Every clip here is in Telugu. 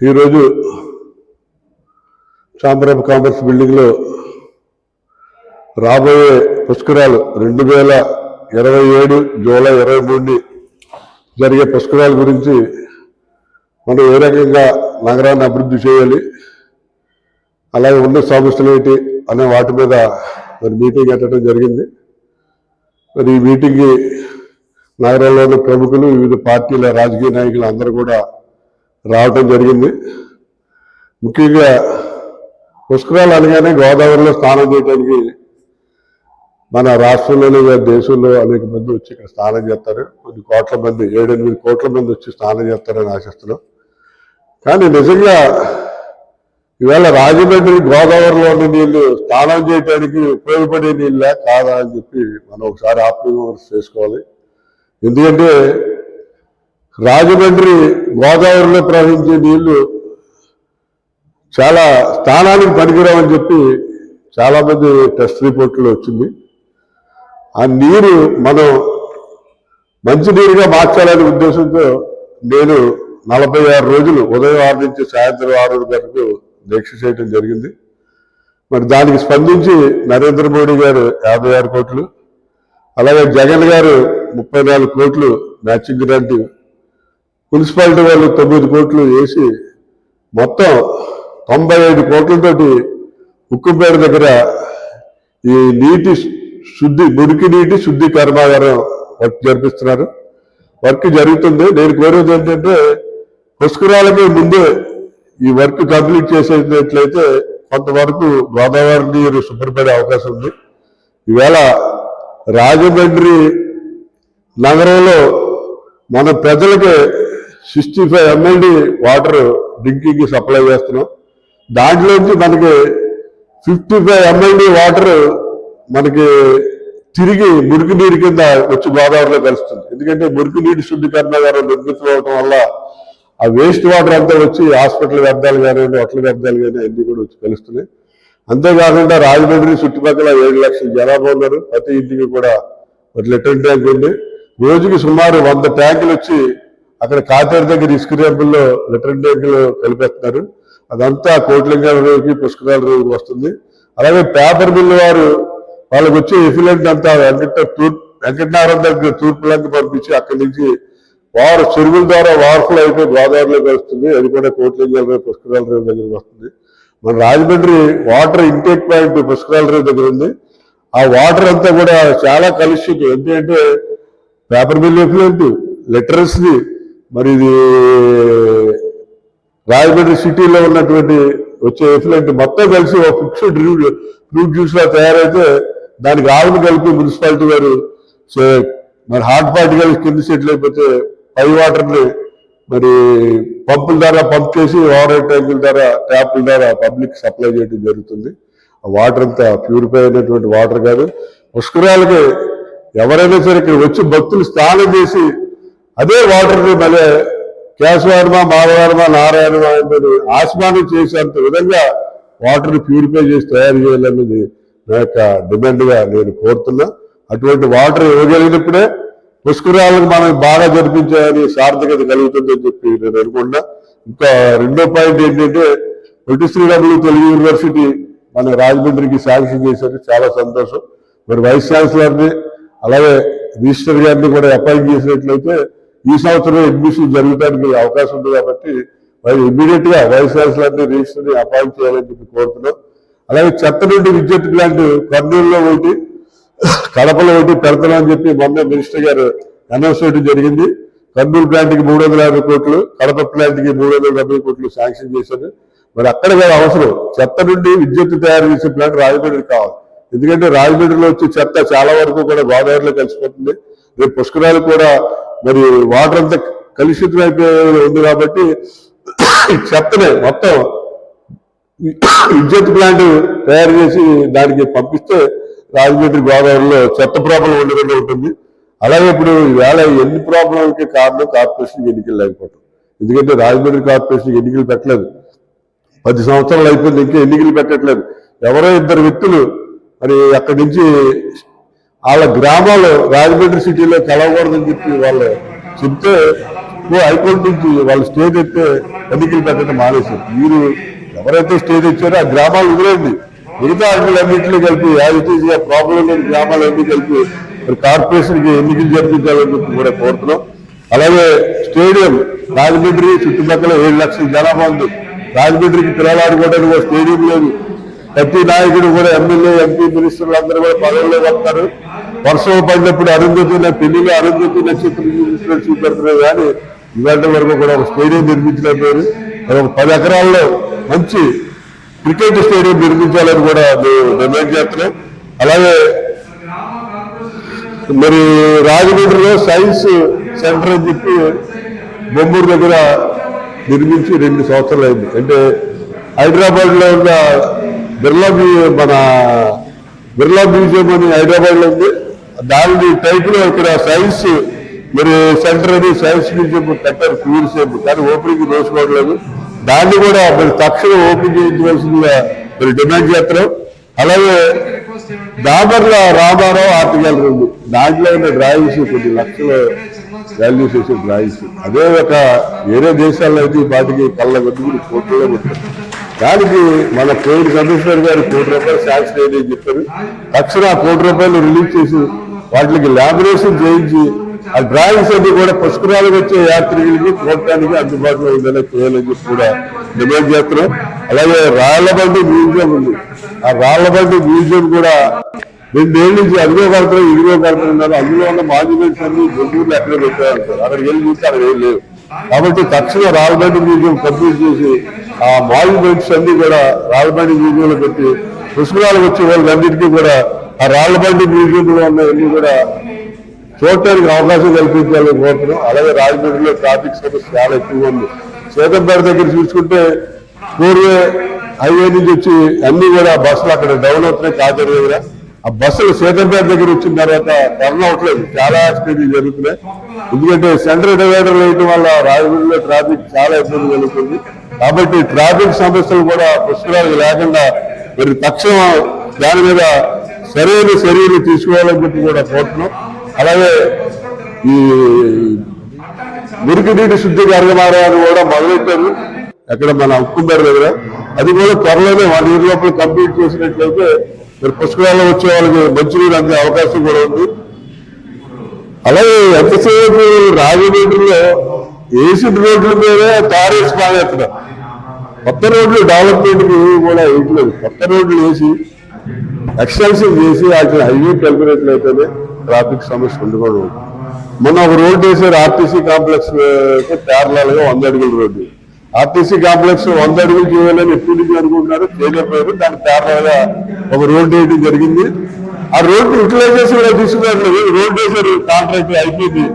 ఈరోజు ఛాంబర్ ఆఫ్ కామర్స్ బిల్డింగ్లో రాబోయే పుష్కరాలు రెండు వేల ఇరవై ఏడు జూలై ఇరవై మూడుని జరిగే పుష్కరాల గురించి మనం ఏ రకంగా నగరాన్ని అభివృద్ధి చేయాలి అలాగే ఉన్న సమస్యలు ఏంటి అనే వాటి మీద మరి మీటింగ్ పెట్టడం జరిగింది. మరి ఈ మీటింగ్కి నగరంలోని ప్రముఖులు వివిధ పార్టీల రాజకీయ నాయకులు అందరూ కూడా రావటం జరిగింది. ముఖ్యంగా పుష్కరాలు అనగానే గోదావరిలో స్నానం చేయడానికి మన రాష్ట్రంలోనే కాదు దేశంలో అనేక మంది వచ్చి ఇక్కడ స్నానం చేస్తారు. కొన్ని కోట్ల మంది ఏడెనిమిది కోట్ల మంది వచ్చి స్నానం చేస్తారని ఆశిస్తున్నాం. కానీ నిజంగా ఈవేళ రాజమండ్రి గోదావరిలో ఉన్న నీళ్ళు స్నానం చేయడానికి ఉపయోగపడే నీళ్ళ కాదా అని చెప్పి మనం ఒకసారి ఆత్మవిమర్శ చేసుకోవాలి. ఎందుకంటే రాజమండ్రి గోదావరిలో ప్రవహించే నీళ్ళు చాలా స్థానానికి పనికిరామని చెప్పి చాలామంది టెస్ట్ రిపోర్ట్లో వచ్చింది. ఆ నీరు మనం మంచి నీరుగా మార్చాలనే ఉద్దేశంతో నేను నలభై ఆరు రోజులు ఉదయం ఆరు నుంచి సాయంత్రం ఆరు వరకు దీక్ష చేయడం జరిగింది. మరి దానికి స్పందించి నరేంద్ర మోడీ గారు యాభై ఆరు కోట్లు అలాగే జగన్ గారు ముప్పై నాలుగు కోట్లు మ్యాచింగ్ గ్రాంట్ మున్సిపాలిటీ వాళ్ళు తొమ్మిది కోట్లు వేసి మొత్తం తొంభై ఐదు కోట్లతోటి ఉక్కుపేట దగ్గర ఈ నీటి శుద్ధి మురికి నీటి శుద్ధి కర్మాగారం వర్క్ జరిపిస్తున్నారు. వర్క్ జరుగుతుంది. నేను కోరేది ఏంటంటే పుష్కరాలకి ముందే ఈ వర్క్ కంప్లీట్ చేసేటట్లయితే కొంతవరకు గోదావరి నీరు శుభ్రపడే అవకాశం ఉంది. ఈవేళ రాజమండ్రి నగరంలో మన ప్రజలకి సిక్స్టీ ఫైవ్ ఎంఎల్డి వాటర్ డ్రింకింగ్కి సప్లై చేస్తున్నాం. దాంట్లోంచి మనకి ఫిఫ్టీ ఫైవ్ ఎంఎల్డి వాటర్ మనకి తిరిగి మురికి నీరు కింద వచ్చి గోదావరిలో కలుస్తుంది. ఎందుకంటే మురికి నీటి శుద్ధీకరణ నిర్మితం వల్ల ఆ వేస్ట్ వాటర్ అంతా వచ్చి హాస్పిటల్ వ్యర్థాలు కానీ హోటల్ వ్యర్థాలు కానీ అన్ని కూడా వచ్చి కలుస్తున్నాయి. అంతేకాకుండా రాజమండ్రి చుట్టుపక్కల ఏడు లక్షల జనాభా ఉన్నారు. ప్రతి ఇంటికి కూడా ఒక లిటర్ ట్యాంక్ ఉంది. రోజుకి సుమారు వంద ట్యాంకులు వచ్చి అక్కడ కాతేరు దగ్గర ఇసుక రేపుల్లో లిటర్ ట్యాంకులు కలిపేస్తున్నారు. అదంతా కోట్లింగాల రేవుకి పుష్కరాల రేవుకి వస్తుంది. అలాగే పేపర్ మిల్లు వారు వాళ్ళకి వచ్చే ఎఫిలెంట్ అంతా వెంకట తూర్ వెంకటనారాయణ దగ్గర తూర్పులంక పంపించి అక్కడి నుంచి వారు చెరువుల ద్వారా వార్ఫుల్ అయిపోయి గోదావరిలోకి వస్తుంది అది కూడా కోట్లింగాల రేవు పుష్కరాల రేవు దగ్గరికి వస్తుంది. మన రాజమండ్రి వాటర్ ఇంటేక్ పాయింట్ పుష్కరాల రేవు దగ్గర ఉంది. ఆ వాటర్ అంతా కూడా చాలా కలుషితం. ఎందుకంటే పేపర్ మిల్ ఎఫిలెంట్ లెటర్స్ది మరి ఇది రాజమండ్రి సిటీలో ఉన్నటువంటి వచ్చే ఎఫ్లెంట్ మొత్తం కలిసి ఒక ఫిక్స్డ్ ఫ్రూట్ జ్యూస్ లా తయారైతే దానికి ఆవును కలిపి మున్సిపాలిటీ వారు మరి హాట్ పార్టికల్స్ కింద సెటిల్ అయిపోతే పై వాటర్ని మరి పంపుల ద్వారా పంప్ చేసి ఓవర్ ట్యాంకుల ద్వారా ట్యాప్ల ద్వారా పబ్లిక్ సప్లై చేయడం జరుగుతుంది. ఆ వాటర్ అంతా ప్యూరిఫై అయినటువంటి వాటర్ కాదు. పుష్కరాలకి ఎవరైనా సరే ఇక్కడ వచ్చి భక్తులు స్నానం చేసి అదే వాటర్ని మళ్ళీ కేశవర్మ మాధవర్మ నారాయణ అనేది ఆస్మానం చేసేంత విధంగా వాటర్ని ప్యూరిఫై చేసి తయారు చేయాలన్నది నా యొక్క డిమాండ్గా నేను కోరుతున్నా. అటువంటి వాటర్ ఇవ్వగలిగినప్పుడే పుష్కరాలకు మనం బాగా జరిపించాలని సార్థకత కలుగుతుందని చెప్పి నేను అనుకున్నా ఇంకా రెండో పాయింట్ ఏంటంటే పొట్టి శ్రీరాములు తెలుగు యూనివర్సిటీ మన రాజమండ్రికి శాంక్షన్ చేశారు. చాలా సంతోషం. మరి వైస్ ఛాన్సలర్ని అలాగే రిజిస్టర్ గారిని కూడా అపాయింట్ చేసినట్లయితే ఈ సంవత్సరం అడ్మిషన్ జరగడానికి అవకాశం ఉంది కాబట్టి మరి ఇమీడియట్గా వైస్ ఛాన్సలర్ని రిజిస్టర్ని అపాయింట్ చేయాలని చెప్పి కోరుతున్నాం. అలాగే చెత్త నుండి విద్యుత్ ప్లాంట్ కర్నూలులో ఒకటి కడపలో ఒకటి పెడతామని చెప్పి మొన్న మినిస్టర్ గారు అనౌన్స్ చేయడం జరిగింది. కర్నూలు ప్లాంట్కి మూడు వందల యాభై కోట్లు కడప ప్లాంట్కి మూడు వందల డెబ్బై కోట్లు శాంక్షన్ చేశారు. మరి అక్కడ అవసరం. చెత్త నుండి విద్యుత్ తయారు చేసే ప్లాంట్ రాజమండ్రి కావాలి. ఎందుకంటే రాజమండ్రిలో వచ్చే చెత్త చాలా వరకు కూడా గోదావరిలో కలిసిపోతుంది. రేపు పుష్కరాలు కూడా మరి వాటర్ అంతా కలుషితం అయిపోయే ఉంది కాబట్టి చెత్తనే మొత్తం విద్యుత్ ప్లాంట్ తయారు చేసి దానికి పంపిస్తే రాజమండ్రి గోదావరిలో చెత్త ప్రాబ్లం ఉండకుండా ఉంటుంది. అలాగే ఇప్పుడు ఈవేళ ఎన్ని ప్రాబ్లంకి కారణం కార్పొరేషన్ ఎన్నికలు లేకపోవటం ఎందుకంటే రాజమండ్రి కార్పొరేషన్ ఎన్నికలు పెట్టలేదు. పది సంవత్సరాలు అయిపోయింది ఇంకా ఎన్నికలు పెట్టట్లేదు. ఎవరో ఇద్దరు వ్యక్తులు మరి అక్కడి నుంచి వాళ్ళ గ్రామాలు రాజమండ్రి సిటీలో కలవకూడదని చెప్పి వాళ్ళు చెప్తే హైకోర్టు నుంచి వాళ్ళు స్టేజ్ ఎత్తే ఎన్నికలు పెట్టడం మానేశారు మీరు ఎవరైతే స్టేజ్ ఇచ్చారో ఆ గ్రామాలు వదిలేండి మిగతా అన్నింటినీ కలిపి యాజిటీస్గా ప్రాబ్లం లేని గ్రామాలన్నీ కలిపి మరి కార్పొరేషన్కి ఎన్నికలు జరిపించాలని చెప్పి కూడా కోరుతున్నాం. అలాగే స్టేడియం రాజమండ్రి చుట్టుపక్కల ఏడు లక్షల జనాభా ఉంది. రాజమండ్రికి పిల్లలు ఆడుకోవడానికి స్టేడియం లేదు. ప్రతి నాయకుడు కూడా ఎమ్మెల్యే ఎంపీ మినిస్టర్లు అందరూ కూడా పదవుల్లో వస్తారు. వర్షం పడినప్పుడు అరుంధతి నా పెళ్ళిలో అరుంధతి నక్షత్రం చూపెడుతున్నారు కానీ ఇవాళ వరకు కూడా ఒక స్టేడియం నిర్మించలేకపోయారు. ఒక పది ఎకరాల్లో మంచి క్రికెట్ స్టేడియం నిర్మించాలని కూడా నిర్ణయం చేస్తున్నాం. అలాగే మరి రాజమండ్రిలో సైన్స్ సెంటర్ అని చెప్పి బొమ్మూరు దగ్గర నిర్మించి రెండు సంవత్సరాలు అయింది. అంటే హైదరాబాద్లో ఉన్న బిర్లా మన బిర్లా మ్యూజియం అని హైదరాబాద్లో ఉంది. దాని టైపులో ఇక్కడ సైన్స్ మరి సెంటర్ అని సైన్స్ మ్యూజియం కట్టారు ప్యూర్ సేపు కానీ ఓపెనింగ్ చేసుకోవట్లేదు దాన్ని కూడా మరి తక్షణం ఓపెన్ చేయించవలసిందిగా మరి డిమాండ్ చేస్తున్నాం. అలాగే దాబర్ల రామారావు ఆర్ట్ గ్యాలరీ ఉంది. దాంట్లో ఉన్న డ్రాయింగ్స్ కొన్ని లక్షల వాల్యూస్ వేసే డ్రాయింగ్స్. అదే ఒక వేరే దేశాల్లో అయితే ఈ పాటికి కళ్ళ వెతుకుని ఫోటోలో పెట్టారు దానికి మన కోవిడ్ కమిషనర్ గారు కోటి రూపాయలు శాంక్షన్ అయ్యి చెప్పారు. తక్షణ ఆ కోటి రూపాయలు రిలీజ్ చేసి వాటికి లామినేషన్ చేయించి ఆ డ్రాయింగ్స్ అన్ని కూడా పుష్కరాలకు వచ్చే యాత్రికులకి చూడటానికి అందుబాటులో ఉందని చేయాలని చెప్పి కూడా డిమాండ్ చేస్తున్నాం. అలాగే రాళ్ళబండి మ్యూజియం ఉంది. ఆ రాళ్ళబండి మ్యూజియం కూడా రెండేళ్ళ నుంచి అదిగో కడతారు ఇదిగో కడుతున్నారు అందులో ఉన్న మాన్యుమెంట్స్ అన్ని గుంటూరులో ఎక్కడ పెట్టారు అక్కడ ఏం చూస్తే అక్కడ ఏం లేవు. కాబట్టి తక్షణ రాళ్ళబండి మ్యూజియం కంప్లీట్ చేసి ఆ మాన్యుమెంట్స్ అన్ని కూడా రాళ్ళబండి మ్యూజియంలో పెట్టి పుష్కరాలు వచ్చే వాళ్ళందరికీ కూడా ఆ రాళ్ళబండి మ్యూజియంలో ఉన్నవన్నీ కూడా చూడటానికి అవకాశం కల్పించాలని కోరుతున్నాం. అలాగే రాజమండ్రిలో ట్రాఫిక్ సమస్య చాలా ఎక్కువగా ఉంది. సీతంపేట దగ్గర చూసుకుంటే పూర్వే హైవే నుంచి వచ్చి అన్ని కూడా బస్సులు అక్కడ డౌన్ అవుతున్నాయి కాజర్ దగ్గర. ఆ బస్సులు సీతంపేట దగ్గర వచ్చిన తర్వాత టర్న్ అవట్లేదు చాలా యాక్సిడెంట్లు జరుగుతున్నాయి. ఎందుకంటే సెంట్రల్ డివైడర్ వేయడం వల్ల రాజమండ్రిలో ట్రాఫిక్ చాలా ఇబ్బంది కలుగుతుంది. కాబట్టి ట్రాఫిక్ సమస్యలు కూడా పుష్కరాలు లేకుండా మరి తక్షణం దాని మీద సరైన చర్యలు తీసుకోవాలని చెప్పి కూడా కోరుతున్నాం. అలాగే ఈ మురికి నీటి శుద్ధి కార్యక్రమాలను కూడా మొదలెట్టారు. అక్కడ మన ఉక్కుంబర్ దగ్గర. అది కూడా త్వరలోనే వన్ ఇయర్ లోపల కంప్లీట్ చేసినట్లయితే మరి పుష్కరాల్లో వచ్చే వాళ్ళకి మంచినీరు అందే అవకాశం కూడా ఉంది. అలాగే ఎంతసేపు రాజమండ్రిలో ఏసీ రోడ్ల మీద తారేసి పాడేస్తున్నారు కొత్త రోడ్లు డెవలప్మెంట్ కూడా వేయట్లేదు కొత్త రోడ్లు వేసి ఎక్స్టెన్షన్ చేసి వాటిని హైవే కలిపినట్లయితేనే ట్రాఫిక్ సమస్య ఉండకూడదు. మొన్న ఒక రోడ్డు వేసారు ఆర్టీసీ కాంప్లెక్స్ ప్యారలాల్గా వంద అడుగుల రోడ్డు. ఆర్టీసీ కాంప్లెక్స్ వంద అడుగులు చేయాలని ఎప్పుడు నుంచి అనుకుంటున్నారు చేయలేకపోయారు దానికి ప్యారలాల్గా ఒక రోడ్డు వేయడం జరిగింది. ఆ రోడ్డు యూటిలైజేషన్ కూడా తీసుకున్నారు. రోడ్డు వేసారు కాంట్రాక్ట్ అయిపోయింది.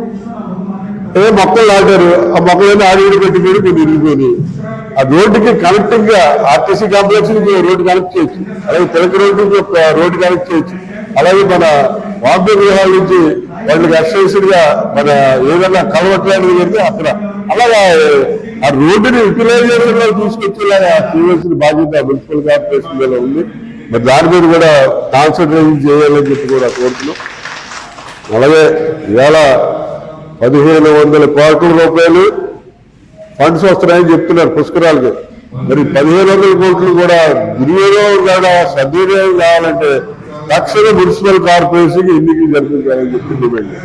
ఏదో మొక్కలు నాటారు? ఆ మొక్కలన్నీ ఆడిగడి పెట్టుకొని కొన్ని ఇరిగిపోయి ఆ రోడ్డుకి కనెక్టింగ్గా ఆర్టీసీ కాంప్లెక్స్ రోడ్డు కనెక్ట్ చేయొచ్చు. అలాగే తిలక రోడ్డు ఒక రోడ్డు కనెక్ట్ చేయొచ్చు. అలాగే మన వాంపే గృహాల నుంచి వాళ్ళకి ఎక్సైజ్డ్గా మన ఏదైనా కలవట్లాంటిది జరిగితే అక్కడ. అలాగా ఆ రోడ్డుని యూటిలైజేషన్లో తీసుకొచ్చేలాగా చేయవలసిన బాధ్యత మున్సిపల్ కార్పొరేషన్ మీద ఉంది. మరి దాని మీద కూడా కాన్సన్ట్రేషన్ చేయాలని చెప్పి కూడా కోరుతున్నాం. అలాగే ఇవాళ పదిహేను వందల కోట్ల రూపాయలు ఫండ్స్ వస్తున్నాయని చెప్తున్నారు పుష్కరాలకి. మరి పదిహేను వందల కోట్లు కూడా దుర్వినియోగం కాదా సద్వినియోగం కావాలంటే తక్షణ మున్సిపల్ కార్పొరేషన్ ఎన్నికలు జరిపించాలని చెప్పి డిమాండ్